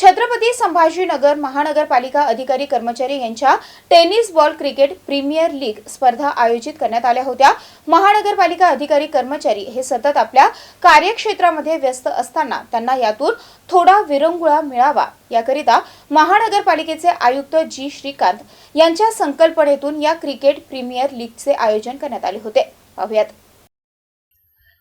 छत्रपती संभाजीनगर महानगरपालिका अधिकारी कर्मचारी यांच्या tennis ball cricket premier league स्पर्धा आयोजित करण्यात आल्या होत्या. महानगरपालिका अधिकारी कर्मचारी हे सतत आपल्या कार्यक्षेत्रामध्ये व्यस्त असताना त्यांना यातून थोडा विरंगुळा मिळावा. याकरिता महानगरपालिकेचे आयुक्त जी श्रीकांत यांच्या संकल्पनेतून या क्रिकेट प्रीमियर लीगचे आयोजन करण्यात आले होते. पाहुयात.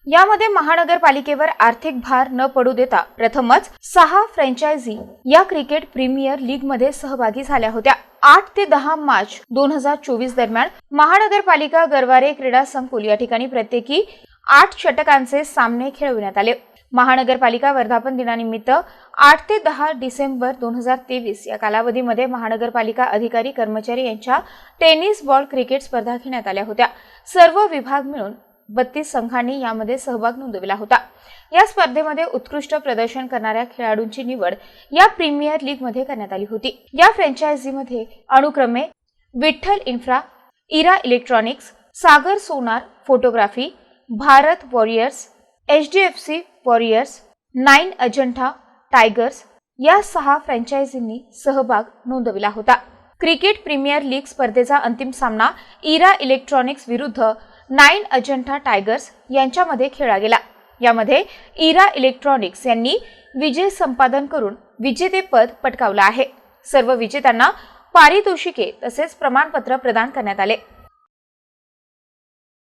यामध्ये महानगरपालिकेवर आर्थिक भार न पडू देता प्रथमच सहा फ्रँचायझी या क्रिकेट प्रीमियर लीगमध्ये सहभागी झाल्या होत्या. आठ ते दहा मार्च दोन हजार चोवीस दरम्यान महानगरपालिका गरवारे क्रीडा संकुल या ठिकाणी प्रत्येकी आठ षटकांचे सामने खेळविण्यात आले. महानगरपालिका वर्धापन दिनानिमित्त आठ ते दहा डिसेंबर दोन हजार तेवीस या कालावधीमध्ये महानगरपालिका अधिकारी कर्मचारी यांच्या टेनिस बॉल क्रिकेट स्पर्धा घेण्यात आल्या होत्या. सर्व विभाग मिळून बत्तीस संघांनी यामध्ये सहभाग नोंदविला होता. या स्पर्धेमध्ये उत्कृष्ट प्रदर्शन करणाऱ्या खेळाडूंची निवड या प्रीमियर लीगमध्ये करण्यात आली होती. या फ्रँचायझीमध्ये अनुक्रमे Vitthal infra Ira electronics Sagar Sonar photography Bharat warriors H D F C warriors nine Ajanta tigers या सहा फ्रँचायझींनी सहभाग नोंदविला होता. क्रिकेट प्रीमियर लीग स्पर्धेचा अंतिम सामना इरा इलेक्ट्रॉनिक्स विरुद्ध नाईन अजंठा टायगर्स यांच्यामध्ये खेळला गेला. यामध्ये इरा इलेक्ट्रॉनिक्स यांनी विजय संपादन करून विजेतेपद पटकावलं आहे. सर्व विजेत्यांना पारितोषिके तसेच प्रमाणपत्र प्रदान करण्यात आले.